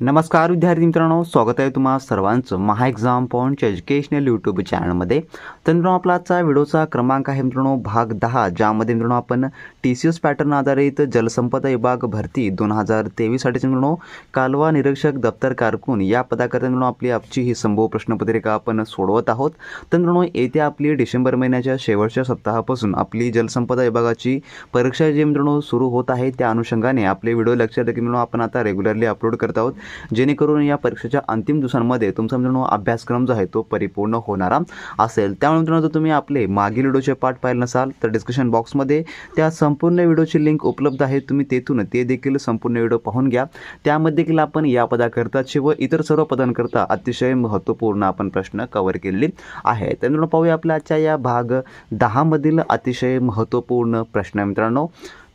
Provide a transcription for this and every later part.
नमस्कार विद्यार्थी मित्रांनो. स्वागत आहे तुम्हा सर्वांचं महा एक्झाम पॉईंटच्या एज्युकेशनल यूट्यूब चॅनलमध्ये तर मित्रांनो आपला आजचा व्हिडिओचा क्रमांक आहे मित्रांनो भाग दहा ज्यामध्ये मित्रांनो आपण टी सी एस पॅटर्न आधारित जलसंपदा विभाग भरती दोन हजार तेवीससाठीचे मित्रांनो कालवा निरीक्षक दप्तर कारकून या पदाकरता मित्रांनो आपली आपची ही संभव प्रश्नपत्रिका आपण सोडवत आहोत. तर मित्रांनो येत्या आपली डिसेंबर महिन्याच्या शेवटच्या सप्ताहापासून आपली जलसंपदा विभागाची परीक्षा जी मित्रांनो सुरू होत आहे त्या अनुषंगाने आपले व्हिडिओ लक्षात की मित्रांनो आपण आता रेग्युलरली अपलोड करत आहोत. जेणेकरून या परीक्षेच्या अंतिम दिवसांमध्ये तुमचा मित्रांनो अभ्यासक्रम जो आहे तो परिपूर्ण होणारा असेल. त्यामुळे मित्रांनो जर तुम्ही आपले मागील व्हिडिओचे पाठ पाहिले नसाल तर डिस्क्रिप्शन बॉक्समध्ये त्या संपूर्ण व्हिडिओची लिंक उपलब्ध आहे. तुम्ही तेथून ते देखील संपूर्ण व्हिडिओ पाहून घ्या. त्यामध्ये देखील आपण या पदाकरताचे व इतर सर्व पदांकरता अतिशय महत्त्वपूर्ण आपण प्रश्न कव्हर केलेले आहे तर मित्रांनो पाहूया आपल्या आजच्या या भाग दहामधील अतिशय महत्त्वपूर्ण प्रश्न मित्रांनो.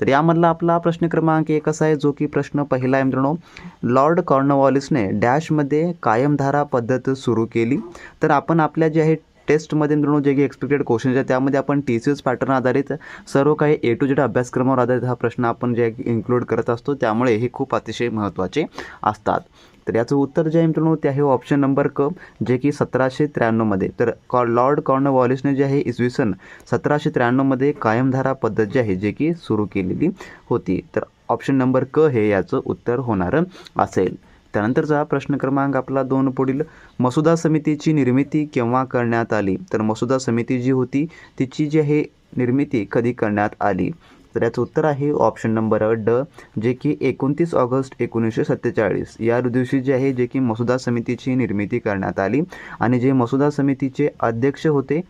तर यामधला आपला प्रश्न क्रमांक एक असा आहे जो की प्रश्न पहिला आहे मित्रांनो. लॉर्ड कॉर्नवॉलिसने डॅशमध्ये कायमधारा पद्धत सुरू केली. तर आपण आपल्या जे आहे टेस्टमध्ये मित्रांनो जे काही एक्सपेक्टेड क्वेश्चन्स आहेत त्यामध्ये आपण टी सी एस पॅटर्न आधारित सर्व काही ए टू जेड अभ्यासक्रमावर आधारित हा प्रश्न आपण जे इन्क्लूड करत असतो त्यामुळे हे खूप अतिशय महत्त्वाचे असतात. तर याचं उत्तर जे आहे मित्रांनो ते आहे ऑप्शन नंबर क जे की सतराशे त्र्याण्णवमध्ये तर कॉ लॉर्ड कॉर्नवॉलिसने जे आहे इसवी सन सतराशे त्र्याण्णवमध्ये कायमधारा पद्धत जी आहे जे की सुरू केलेली होती. तर ऑप्शन नंबर क हे याचं उत्तर होणारं असेल. त्यानंतरचा प्रश्न क्रमांक आपला दोन पुढील. मसुदा समितीची निर्मिती केव्हा करण्यात आली? तर मसुदा समिती जी होती तिची जी आहे निर्मिती कधी करण्यात आली? तर याचं उत्तर आहे ऑप्शन नंबर ड जे की एकोणतीस ऑगस्ट एकोणीसशे सत्तेचाळीस. या दिवशी जे आहे जे की मसुदा समितीची निर्मिती करण्यात आली आणि जे मसुदा समितीचे अध्यक्ष होते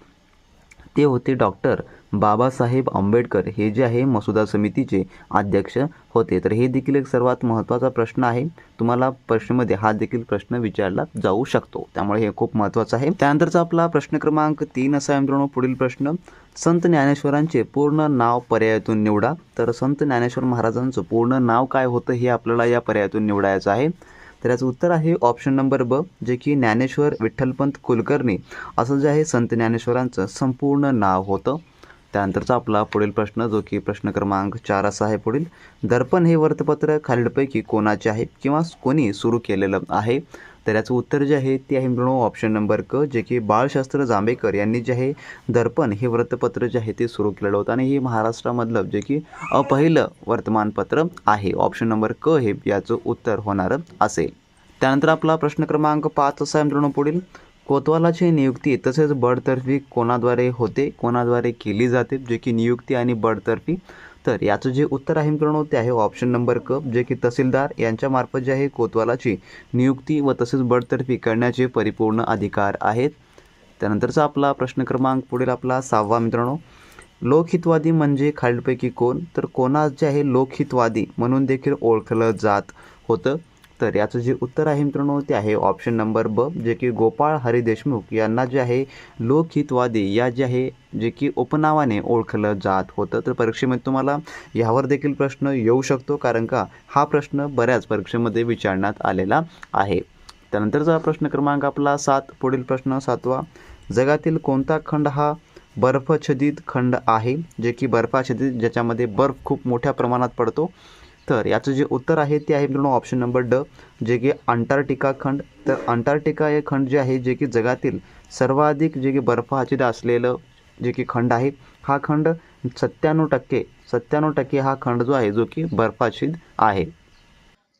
ते होते डॉक्टर बाबासाहेब आंबेडकर. हे जे आहे मसुदा समितीचे अध्यक्ष होते. तर हे देखील एक सर्वात महत्त्वाचा प्रश्न आहे. तुम्हाला प्रश्नमध्ये हा देखील प्रश्न विचारला जाऊ शकतो. त्यामुळे हे खूप महत्त्वाचं आहे. त्यानंतरचा आपला प्रश्न क्रमांक तीन असा मित्रांनो. पुढील प्रश्न संत ज्ञानेश्वरांचे पूर्ण नाव पर्यायातून निवडा. तर संत ज्ञानेश्वर महाराजांचं पूर्ण नाव काय होतं हे आपल्याला या पर्यायातून निवडायचं आहे. तर याचं उत्तर आहे ऑप्शन नंबर ब जे की ज्ञानेश्वर विठ्ठलपंत कुलकर्णी. असं जे आहे संत ज्ञानेश्वरांचं संपूर्ण नाव होतं. त्यानंतरचा आपला पुढील प्रश्न जो की प्रश्न क्रमांक चार असा आहे पुढील. दर्पण हे वर्तपत्र खालीलपैकी कोणाचे आहे किंवा कोणी सुरू केलेलं आहे? तर याचं उत्तर जे आहे ते आहे मित्रांनो ऑप्शन नंबर क जे की बाळशास्त्र जांभेकर यांनी जे आहे दर्पण हे वृत्तपत्र जे आहे ते सुरू केलेलं होतं. आणि हे महाराष्ट्रामधलं जे की अ पहिलं वर्तमानपत्र आहे. ऑप्शन नंबर क हे याचं उत्तर होणारं असेल. त्यानंतर आपला प्रश्न क्रमांक पाच असा आहे मित्रांनो पुढील. कोतवालाची नियुक्ती तसेच बडतर्फी कोणाद्वारे होते? कोणाद्वारे केली जाते? जे की नियुक्ती आणि बडतर्फी. तर याचं जे उत्तर आहे मित्रांनो ते आहे ऑप्शन नंबर क जे की तहसीलदार यांच्यामार्फत जे आहे कोतवालाची नियुक्ती व तसेच बडतर्फी करण्याचे परिपूर्ण अधिकार आहेत. त्यानंतरचा आपला प्रश्न क्रमांक पुढील आपला सहावा मित्रांनो. लोकहितवादी म्हणजे खालीलपैकी कोण? तर कोणास जे आहे लोकहितवादी म्हणून देखील ओळखलं जात होतं. तर याचं जे उत्तर आहे मित्रांनो ते आहे ऑप्शन नंबर ब जे की गोपाळ हरी देशमुख यांना जे आहे लोकहितवादी या जे आहे जे की उपनावाने ओळखलं जात होतं. तर परीक्षेमध्ये तुम्हाला ह्यावर देखील प्रश्न येऊ शकतो कारण का हा प्रश्न बऱ्याच परीक्षेमध्ये विचारण्यात आलेला आहे. त्यानंतरचा प्रश्न क्रमांक आपला सात पुढील प्रश्न सातवा. जगातील कोणता खंड हा बर्फच्छदित खंड आहे? जे की बर्फाच्छदित ज्याच्यामध्ये बर्फ खूप मोठ्या प्रमाणात पडतो. तर याचं जे उत्तर आहे ते आहे मित्रांनो ऑप्शन नंबर ड जे की अंटार्क्टिका खंड. तर अंटार्क्टिका हे खंड जे आहे जे की जगातील सर्वाधिक जे की बर्फाच्छिद असलेलं जे की खंड आहे हा खंड सत्त्याण्णव टक्के सत्त्याण्णव टक्के हा खंड जो आहे जो की बर्फाच्छिद आहे.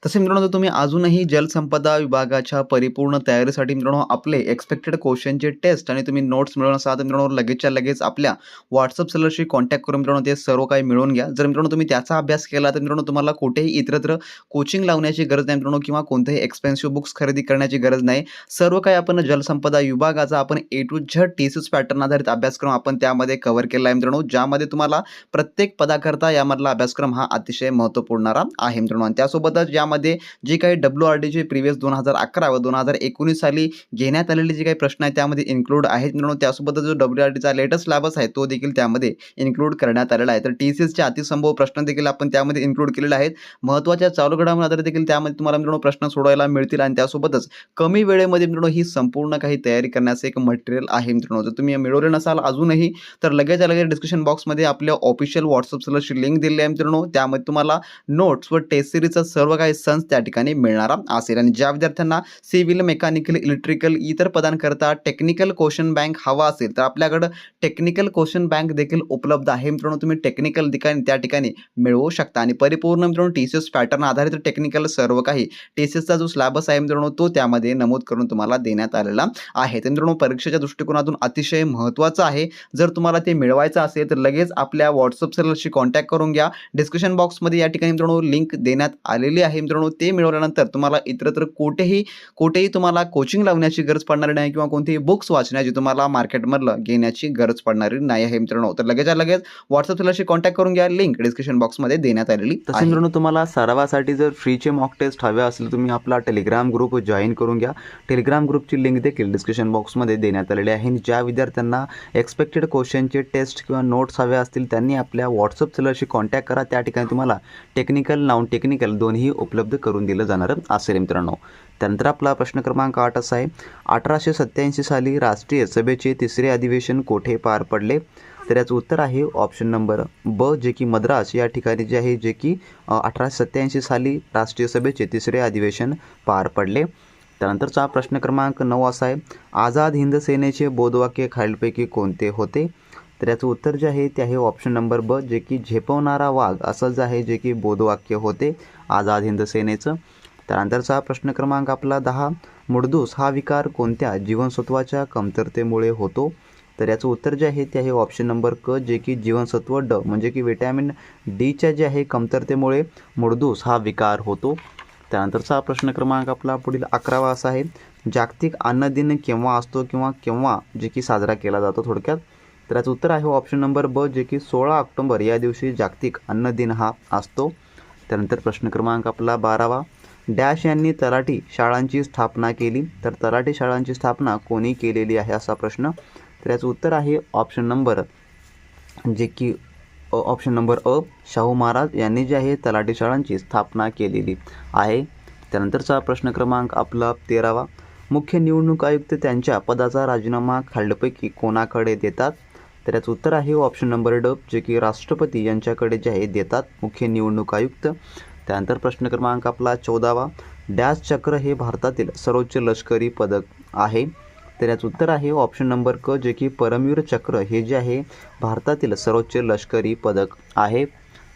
तसे मित्रांनो जर तुम्ही अजूनही जलसंपदा विभागाच्या परिपूर्ण तयारीसाठी मित्रांनो आपले एक्सपेक्टेड क्वेश्चनचे टेस्ट आणि तुम्ही नोट्स मिळवून असाल तर मित्रांनो लगेचच्या लगेच आपल्या व्हॉट्सअप सेलरशी कॉन्टॅक्ट करून मित्रांनो ते सर्व काही मिळवून घ्या. जर मित्रांनो तुम्ही त्याचा अभ्यास केला तर मित्रांनो तुम्हाला कुठेही इतरत्र कोचिंग लावण्याची गरज नाही मित्रांनो किंवा कोणतेही एक्सपेन्सिव्ह बुक्स खरेदी करण्याची गरज नाही. सर्व काही आपण जलसंपदा विभागाचा आपण ए टू झ टी सी पॅटर्न आधारित अभ्यासक्रम आपण त्यामध्ये कव्हर केला आहे मित्रांनो ज्यामध्ये तुम्हाला प्रत्येक पदाकरता यामधला अभ्यासक्रम हा अतिशय महत्त्वपूर्णारा आहे मित्रांनो. आणि त्यासोबतच यामध्ये जे काही डब्ल्यू आर डीचे प्रिव्हियस दोन हजार अकरा व दोन हजार एकोणीस साली घेण्यात आलेले जे काही प्रश्न आहेत त्यामध्ये इन्क्लूड आहेत. मित्रांनो त्यासोबतच जो डब्ल्यू आर डीचा लेटेस्ट सिलेबस आहे तो देखील त्यामध्ये इन्क्लूड करण्यात आलेला आहे. तर टी सी एसचे अतिसंभव प्रश्न देखील आपण त्यामध्ये इन्क्लूड केलेले आहेत. महत्त्वाच्या चालू घडामोडी आधारित देखील त्यामध्ये तुम्हाला मित्रांनो प्रश्न सोडवायला मिळतील आणि त्यासोबतच कमी वेळेमध्ये मित्रांनो ही संपूर्ण काही तयारी करण्याचं एक मटेरियल आहे मित्रांनो. जर तुम्ही मिळवले नसाल अजूनही तर लगेच लगेच डिस्क्रिप्शन बॉक्समध्ये आपल्या ऑफिशियल व्हॉट्सअप सर्वरची लिंक दिली आहे मित्रांनो. त्यामध्ये तुम्हाला नोट्स व टेस्ट सिरीजचं सर्व काही सन्स त्या ठिकाणी मिळणारा. असेल. आणि ज्या विद्यार्थ्यांना सिव्हिल मेकॅनिकल इलेक्ट्रिकल इतर पदांकरता टेक्निकल क्वेश्चन बँक हवा असेल तर आपल्याकडं टेक्निकल क्वेश्चन बँक देखील उपलब्ध आहे. मित्रांनो तुम्ही टेक्निकल ठिकाणी त्या ठिकाणी मिळवू शकता. आणि परिपूर्ण मित्रांनो टी सी एस पॅटर्न आधारित टेक्निकल सर्व काही टी सी एसचा जो स्लॅबस आहे मित्रांनो तो त्यामध्ये नमूद करून तुम्हाला देण्यात आलेला आहे. तर मित्रांनो परीक्षेच्या दृष्टिकोनातून अतिशय महत्त्वाचं आहे. जर तुम्हाला ते मिळवायचं असेल तर लगेच आपल्या व्हॉट्सअप सेलरशी कॉन्टॅक्ट करून घ्या. डिस्क्रिप्शन बॉक्समध्ये या ठिकाणी मित्रांनो लिंक देण्यात आलेली आहे मित्रांनो ते मिळवल्यानंतर तुम्हाला इतरत्र कोठेही कोठेही तुम्हाला कोचिंग लावण्याची गरज पडणार नाही किंवा कोणतेही बुक्स वाचण्याची तुम्हाला मार्केटमधलं घेण्याची गरज पडणारी नाही आहे मित्रांनो. तर लगेच लगेच व्हॉट्सअप सेलरशी कॉन्टॅक्ट करून घ्या. लिंक डिस्क्रिप्शन बॉक्समध्ये देण्यात आलेली तसे. मित्रांनो तुम्हाला सरावासाठी जर फ्रीचे मॉक टेस्ट हवे असेल तुम्ही आपला टेलिग्राम ग्रुप जॉईन करून घ्या. टेलिग्राम ग्रुपची लिंक देखील डिस्क्रिप्शन बॉक्समध्ये देण्यात आलेली आहे. आणि ज्या विद्यार्थ्यांना एक्सपेक्टेड क्वेश्चनचे टेस्ट किंवा नोट्स हवे असतील त्यांनी आपल्या व्हॉट्सअप सेलरशी कॉन्टॅक्ट करा. त्या ठिकाणी तुम्हाला टेक्निकल नॉन टेक्निकल दोन्ही उपलब्ध उपलब्ध करून दिलं जाणार असेल मित्रांनो. त्यानंतर आपला प्रश्न क्रमांक आठ असा आहे अठराशे सत्त्याऐंशी साली राष्ट्रीय सभेचे तिसरे अधिवेशन कोठे पार पडले? तर याचं उत्तर आहे ऑप्शन नंबर ब जे की मद्रास. या ठिकाणी जे आहे जे की अठराशे सत्त्याऐंशी साली राष्ट्रीय सभेचे तिसरे अधिवेशन पार पडले. त्यानंतरचा प्रश्न क्रमांक नऊ असा आहे आझाद हिंद सेनेचे बोधवाक्य खालीलपैकी कोणते होते? तर याचं उत्तर जे आहे ते आहे ऑप्शन नंबर ब जे की झेपवणारा वाघ. असं जे आहे जे की बोधवाक्य होते आझाद हिंद सेनेचं. त्यानंतरचा प्रश्न क्रमांक आपला दहा. मुडदूस हा विकार कोणत्या जीवनसत्वाच्या कमतरतेमुळे होतो? तर याचं उत्तर जे आहे ते आहे ऑप्शन नंबर क जे की जीवनसत्व ड म्हणजे की विटॅमिन डीच्या जे आहे कमतरतेमुळे मुडदूस हा विकार होतो. त्यानंतरचा प्रश्न क्रमांक आपला पुढील अकरावा असा आहे. जागतिक अन्न दिन केव्हा असतो किंवा केव्हा जे की साजरा केला जातो थोडक्यात. तर याचं उत्तर आहे हो, ऑप्शन नंबर ब जे की सोळा ऑक्टोंबर या दिवशी जागतिक अन्न दिन हा असतो. त्यानंतर प्रश्न क्रमांक आपला बारावा. डॅश यांनी तलाठी शाळांची स्थापना केली. तर तलाठी शाळांची स्थापना कोणी केलेली आहे असा प्रश्न. तर याचं उत्तर आहे ऑप्शन नंबर जे की ऑप्शन नंबर अ शाहू महाराज यांनी जे आहे तलाठी शाळांची स्थापना केलेली आहे. त्यानंतरचा प्रश्न क्रमांक आपला तेरावा. मुख्य निवडणूक आयुक्त त्यांच्या पदाचा राजीनामा खालीलपैकी कोणाकडे देतात? तर याचं उत्तर आहे ऑप्शन नंबर ड जे की राष्ट्रपती यांच्याकडे जे आहे देतात मुख्य निवडणूक आयुक्त. त्यानंतर प्रश्न क्रमांक आपला चौदावा. डॅश चक्र हे भारतातील सर्वोच्च लष्करी पदक आहे. तर याचं उत्तर आहे ऑप्शन नंबर क जे की परमवीर चक्र हे जे आहे भारतातील सर्वोच्च लष्करी पदक आहे.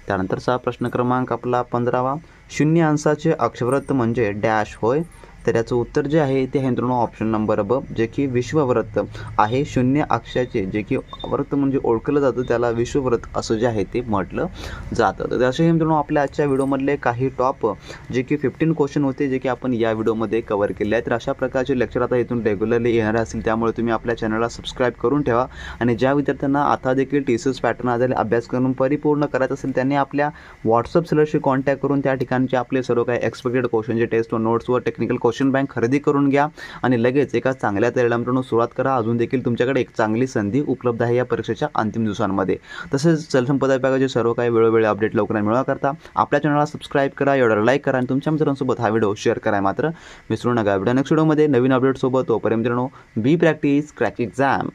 त्यानंतरचा प्रश्न क्रमांक आपला पंधरावा. शून्य अंशाचे अक्षव्रत म्हणजे डॅश होय. तर याचं उत्तर जे आहे ते आहे मित्रांनो ऑप्शन नंबर ब जे की विश्वव्रत आहे. शून्य अक्षाचे जे की व्रत म्हणजे ओळखलं जातं त्याला विश्वव्रत असं जे आहे ते म्हटलं जातं. तर असे हे मित्रांनो आपल्या आजच्या व्हिडिओमधले काही टॉप जे की फिफ्टीन क्वेश्चन होते जे की आपण या व्हिडिओमध्ये कवर केले आहेत. तर अशा प्रकारचे लेक्चर आता इथून रेग्युलरली येणार असतील त्यामुळे तुम्ही आपल्या चॅनलला सबस्क्राईब करून ठेवा. आणि ज्या विद्यार्थ्यांना आता देखील टी सी एस पॅटर्न आधारित अभ्यास करून परिपूर्ण करायचं असेल त्यांनी आपल्या व्हॉट्सअप सेलरशी कॉन्टॅक्ट करून त्या ठिकाणचे आपले सर्व काही एक्सपेक्टेड क्वेश्चनचे टेस्ट व नोट्स व टेक्निकल क्वेश्चन बँक खरेदी करून घ्या आणि लगेच एका चांगल्या तयारीला सुरुवात करा. अजून देखील तुमच्याकडे एक चांगली संधी उपलब्ध आहे या परीक्षेच्या अंतिम दिवसांमध्ये. तसेच जलसंपदा विभागाचे सर्व काही वेळोवेळी अपडेट लवकरात मिळवा करता आपल्या चॅनलला सबस्क्राईब करा एवढा लाईक करा आणि तुमच्या मित्रांसोबत हा व्हिडिओ शेअर करा. मात्र विसरू नका. व्हिडिओ नेक्स्ट व्हिडिओमध्ये नवीन अपडेटसोबत तोपर्यंत मित्रांनो बी प्रॅक्टिस क्रॅक एक्झाम